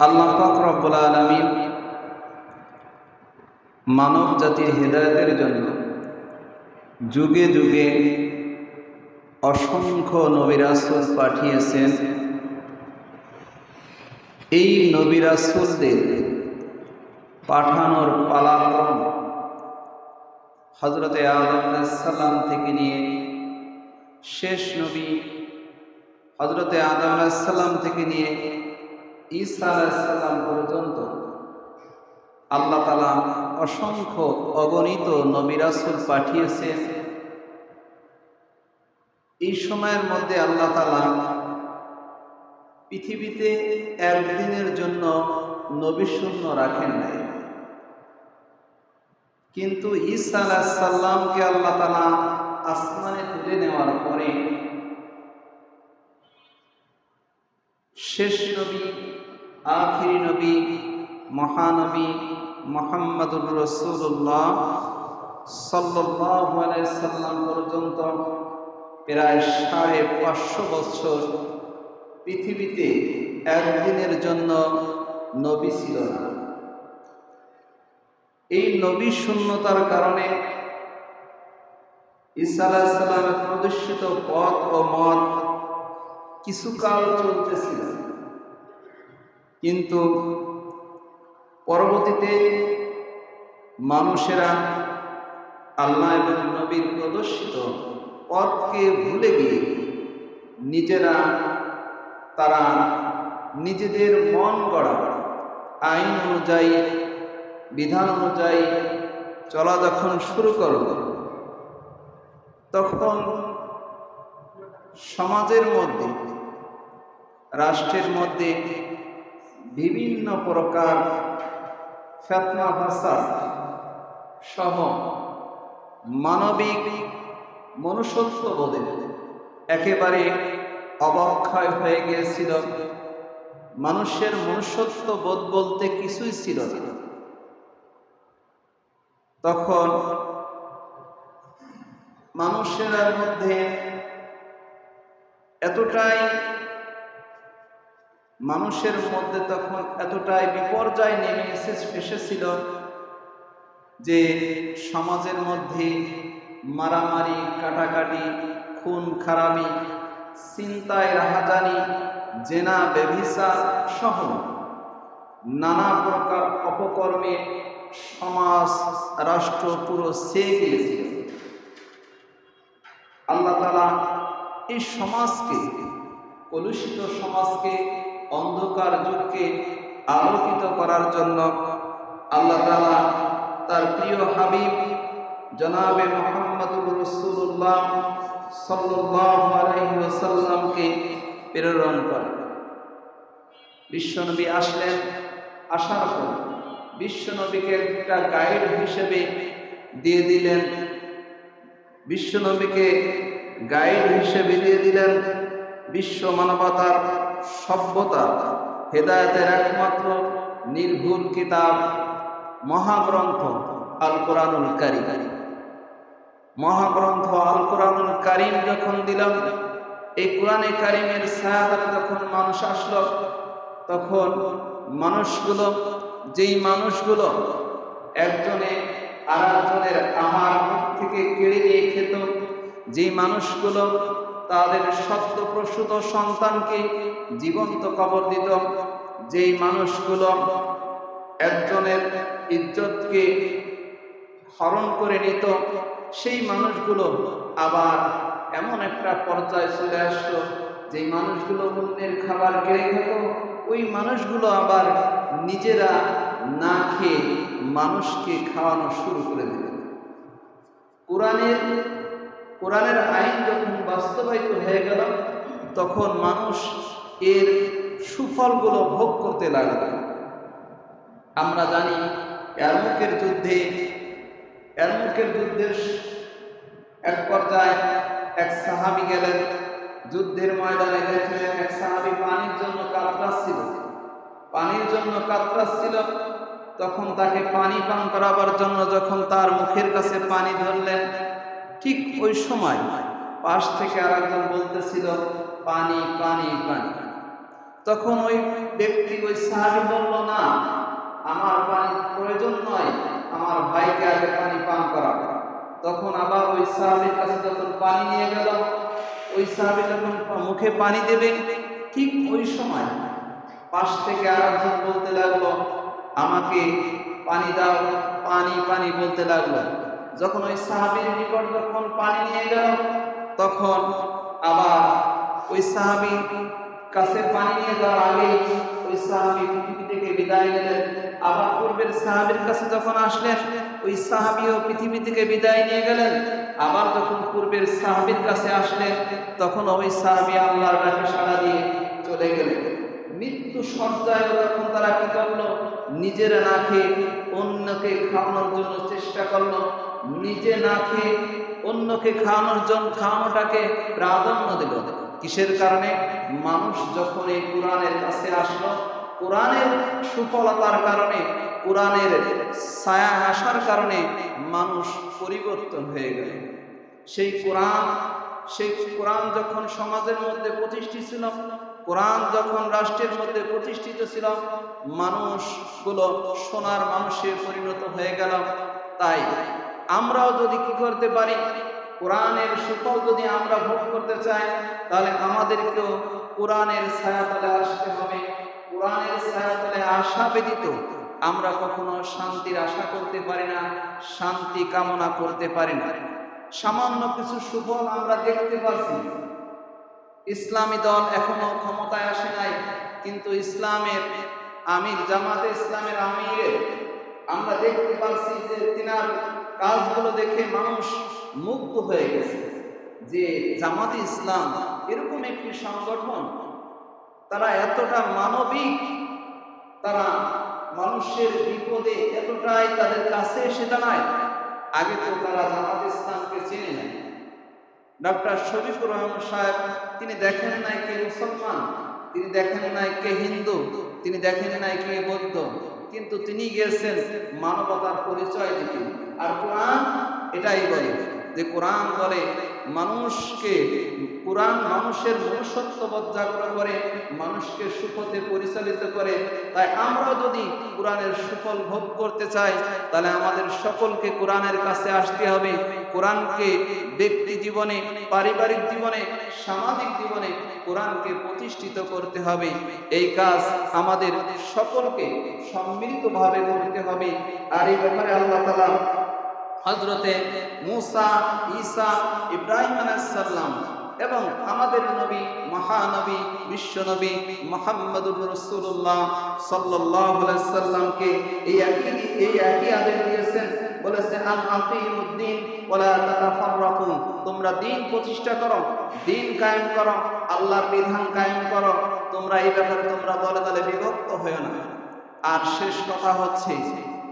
আল্লাহ পাক রব্বুল মানব জাতির হেদায়তের জন্য যুগে যুগে অসংখ্য নবিরাসুল পাঠিয়েছেন। এই নবিরাসুলদের পাঠানোর পালাক্রম হজরতে আদম থেকে নিয়ে শেষ নবী হজরতে আদম থেকে নিয়ে ঈসা আলাহিসাল্লাম পর্যন্ত আল্লাহ তালা অসংখ্য অগণিত নবিরাসুল পাঠিয়েছে এই সময়ের মধ্যে আল্লাহ তালা পৃথিবীতে একদিনের জন্য নবিশূন্য রাখেন নাই। কিন্তু ঈসা আলাহিসাল্লামকে আল্লাহ তালা আসমানে তুলে নেওয়ার পরে শেষ নবী, আখিরি নবী মহানবী মোহাম্মদুর রসুল্লাহ সাল্লাম পর্যন্ত প্রায় সাড়ে পাঁচশো বছর পৃথিবীতে একদিনের জন্য নবী ছিল না। এই নবী শূন্যতার কারণে আলাহিসাল্লামের প্রদর্শিত পথ ও মত কিছুকাল চলতেছিল। কিন্তু পরবর্তীতে মানুষেরা আল্লাহ এবং নবীর প্রদর্শিত পথকে ভুলে গিয়ে নিজেরা তারা নিজেদের মন গড়া আইন অনুযায়ী, বিধান অনুযায়ী চলা যখন শুরু করল, তখন সমাজের মধ্যে, রাষ্ট্রের মধ্যে বিভিন্ন প্রকার ফেতনা ভাষা সহ মানবিক মনুষ্যত্ব বোধে একেবারে অবক্ষয় হয়ে গিয়েছিল। মানুষের মনুষ্যত্ব বোধ বলতে কিছুই ছিল না। তখন মানুষের মধ্যে এতটাই মানুষের মধ্যে তখন এতটাই বিপর্যয় নেমে এসে এসেছিল যে সমাজের মধ্যে মারামারি, কাটাকাটি, খুন, খারামি, চিন্তায় রাহাজানি, জেনা, বেভিসা সহ নানা প্রকার অপকর্মে সমাজ, রাষ্ট্র পুরো সে গিয়েছিল। আল্লাহ তালা এই সমাজকে, কলুষিত সমাজকে অন্ধকার যুগকে আলোকিত করার জন্য আল্লাহ তালা তার প্রিয় হাবিব জনাবে মোহাম্মদুর রসুল্লাহ সাল্লামকে প্রেরণ করেন। বিশ্বনবী আসলেন, আসার পর বিশ্বনবীকে একটা গাইড হিসেবে দিয়ে দিলেন। বিশ্বনবীকে গাইড হিসেবে দিয়ে দিলেন বিশ্ব মানবতার সভ্যতা, হেদায়তের একমাত্র নির্ভুল কিতাব, মহাগ্রন্থ আল কোরআনুল কারিম। মহাগ্রন্থ আল কোরআনুল কারিম যখন দিলাম, এই কোরআনে কারিমের সায়াদার যখন মানুষ আসলো, তখন মানুষগুলো, যেই মানুষগুলো একজনে আর একজনের আহার থেকে কেড়ে নিয়ে খেত, যেই মানুষগুলো তাদের সত্য প্রসূত সন্তানকে জীবন্ত কবর দিত। যেই মানুষগুলো একজনের ইজ্জতকে হরণ করে নিত, সেই মানুষগুলো আবার এমন একটা পর্যায়ে চলে আসলো। যেই মানুষগুলো অন্যের খাবার কেড়ে খেত, ওই মানুষগুলো আবার নিজেরা না খেয়ে মানুষকে খাওয়ানো শুরু করে দিল কোরআনের কোরআনের আইন যখন বাস্তবায়িত হয়ে গেল তখন মানুষ এর সুফলগুলো ভোগ করতে লাগল। আমরা জানি এরমুখের যুদ্ধে, এরমুখের যুদ্ধের এক পর্যায়ে এক সাহাবি গেলেন। যুদ্ধের ময়দানে দেখলেন এক সাহাবি পানির জন্য কাতরাচ্ছিল পানির জন্য কাতরাচ্ছিল তখন তাকে পানি পান করাবার জন্য যখন তার মুখের কাছে পানি ধরলেন, ঠিক ওই সময় পাশ থেকে আর একজন বলতেছিল, পানি পানি পানি। তখন ওই ব্যক্তি ওই সাহাবি বলল, না, আমার পানি প্রয়োজন নয়, আমার ভাইকে আগে পানি পান করা তখন আবার ওই সাহাবির কাছে যখন পানি নিয়ে গেল, ওই সাহাবি যখন মুখে পানি দেবে ঠিক ওই সময় পাশ থেকে আরেকজন বলতে লাগল, আমাকে পানি দাও, পানি পানি, বলতে লাগল। যখন ওই সাহাবির নিকট যখন পানি নিয়ে গেল তখন আবার ওই সাহাবি কাছে পানি নিয়ে যাওয়ার আগে ওই সাহাবি পৃথিবী থেকে বিদায় নিলেন। আবার পূর্বের সাহাবির কাছে যখন আসলেন, ওই সাহাবিও পৃথিবী থেকে বিদায় নিয়ে গেলেন। আবার যখন পূর্বের সাহাবির কাছে আসলেন, তখন ওই সাহাবি আল্লাহর ডাকে সাড়া দিয়ে চলে গেলেন। মৃত্যু সজ্জায় তখন তারা কি করল? নিজেরা না খেয়ে অন্যকে খাওয়ানোর জন্য চেষ্টা করল। নিজে না খেয়ে অন্যকে খাওয়ানোর জন্য খাওয়ানোটাকে প্রাধান্য দিল। কিসের কারণে? মানুষ যখন এই কোরআনের কাছে আসলো, কোরআনের সুফলতার কারণে, কোরআনের ছায়া আসার কারণে মানুষ পরিবর্তন হয়ে গেল। সেই কোরআন সেই কোরআন যখন সমাজের মধ্যে প্রতিষ্ঠিত ছিল, কোরআন যখন রাষ্ট্রের মধ্যে প্রতিষ্ঠিত ছিল, মানুষগুলো সোনার মানুষে পরিণত হয়ে গেল। তাই আমরাও যদি কি করতে পারি? কোরআনের সুফল যদি আমরা ভোগ করতে চাই, তাহলে আমাদেরকেও কোরআনের ছায়াতলে আসতে হবে। কোরআনের ছায়াতলে আশা ব্যতীত আমরা কখনো শান্তির আশা করতে পারি না, শান্তি কামনা করতে পারি না। সামান্য কিছু সুফল আমরা দেখতে পাচ্ছি ইসলামী দল এখনও ক্ষমতায় আসে নাই, কিন্তু ইসলামের আমির জামাতে ইসলামের আমিরে আমরা দেখতে পাচ্ছি যে তিনার কাজগুলো দেখে মানুষ মুগ্ধ হয়ে গেছে যে জামাতে ইসলাম এরকম একটি সংগঠন, তারা এতটা মানবিক, তারা মানুষের বিপদে এতটাই তাদের কাছে এসে দাঁড়ায়, আগে তো তারা জামাত ইসলামকে চেনে নাই। ডক্টর শরীফুর রহমান সাহেব, তিনি দেখেন নাই কে মুসলমান, তিনি দেখেন নাই কে হিন্দু, তিনি দেখেন নাই কে বৌদ্ধ। কিন্তু তিনি গিয়েছেন মানবতার পরিচয় দিতে। আর কোরআন এটাই বলে যে কোরআন বলে মানুষকে, কোরআন মানুষের মনুষ্যত্ব জাগ্রত করে, মানুষকে সুপথে পরিচালিত করে। তাই আমরা যদি কোরআনের সুফল ভোগ করতে চাই তাহলে আমাদের সকলকে কোরআনের কাছে আসতে হবে। কোরআনকে ব্যক্তি জীবনে, পারিবারিক জীবনে, সামাজিক জীবনে কোরআনকে প্রতিষ্ঠিত করতে হবে। এই কাজ আমাদের সকলকে সম্মিলিতভাবে করতে হবে। আর এই ব্যাপারে আল্লাহ তালা হজরতে মুসা, ঈসা, ইব্রাহিম আলাইসাল্লাম এবং আমাদের নবী, মহানবী, বিশ্বনবী মোহাম্মদুর রসুল্লাহ সাল্লাহ সাল্লামকে এই একই এই একই আদেশ দিয়েছেন। তোমরা দিন প্রতিষ্ঠা করো, দিন কায়েম করো, আল্লাহর বিধান কায়েম করো। তোমরা এই ব্যাপারে তোমরা বিভক্ত হয়েও না। আর শেষ কথা হচ্ছে,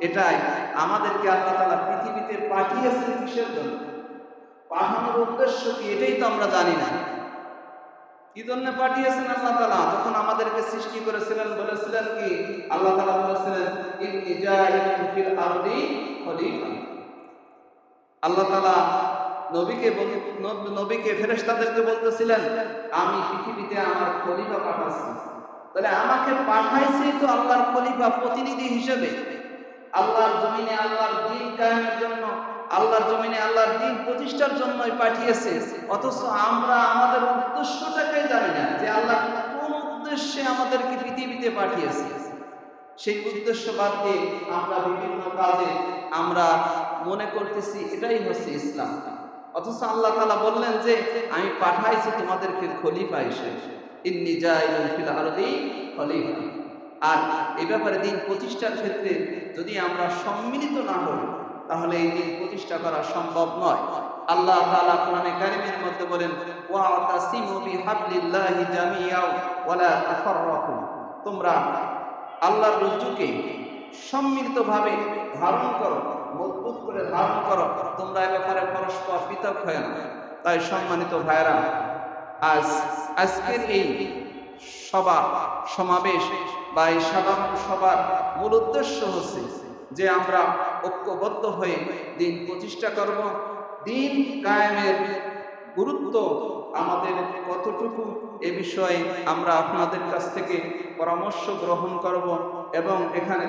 এটাই আমাদেরকে আল্লাহ পৃথিবীতে পাঠিয়েছেন কিসের জন্য? পাঠানোর উদ্দেশ্য কি? এটাই তো আমরা জানি না। কি জন্য পাঠিয়েছেন আল্লাহ তালা যখন আমাদেরকে সৃষ্টি করেছিলেন, বলেছিলেন কি? আল্লাহ তালা বলেছিলেন আল্লাহ তালা নবীকে নবীকে, ফেরেশতাদেরকে বলতেছিলেন, আমি পৃথিবীতে আমার খলিফা পাঠাচ্ছি। তাহলে আমাকে পাঠাইছে তো আল্লাহর খলিফা প্রতিনিধি হিসেবে। আল্লাহর জমিনে আল্লাহর দিন কায়েমের জন্য, আল্লাহর জমিনে আল্লাহর দিন প্রতিষ্ঠার জন্যই পাঠিয়েছে। অথচ আমরা আমাদের উদ্দেশ্যটাকে জানি না যে আল্লাহ কোন উদ্দেশ্যে আমাদেরকে পৃথিবীতে পাঠিয়েছে। সেই উদ্দেশ্য বাদ দিয়ে আমরা বিভিন্ন কাজে আমরা মনে করতেছি এটাই হচ্ছে ইসলাম। অথচ আল্লাহ তালা বললেন যে, আমি পাঠাইছি তোমাদেরকে খলিফা হিসেবে। ইন্নি জাইলুন ফিল আরদি খলিফা। আর এই ব্যাপারে দিন প্রতিষ্ঠার ক্ষেত্রে যদি আমরা সম্মিলিত না হই, তাহলে এই দিন প্রতিষ্ঠা করা সম্ভব নয়। আল্লাহ তাআলা কোরআনে কারিমের মধ্যে বলেন, ওয়াতাসিমু বিহাবলিল্লাহি জামিআও ওয়ালা তাফাররাকু। তোমরা আল্লাহর রজ্জুকে সম্মিলিতভাবে ধারণ করো, মজবুত করে ধারণ করো। তোমরা এ ব্যাপারে পরস্পর পৃথক হয় না তাই সম্মানিত ভাইরা আজ আজকের এই সভা, সমাবেশ বা এই সাধারণ সভার মূল উদ্দেশ্য হচ্ছে যে আমরা ঐক্যবদ্ধ হয়ে দিন প্রতিষ্ঠা করব। দিন কায়েমের গুরুত্ব আমাদের কতটুকু এ বিষয়ে আমরা আপনাদের কাছ থেকে পরামর্শ গ্রহণ করব এবং এখানে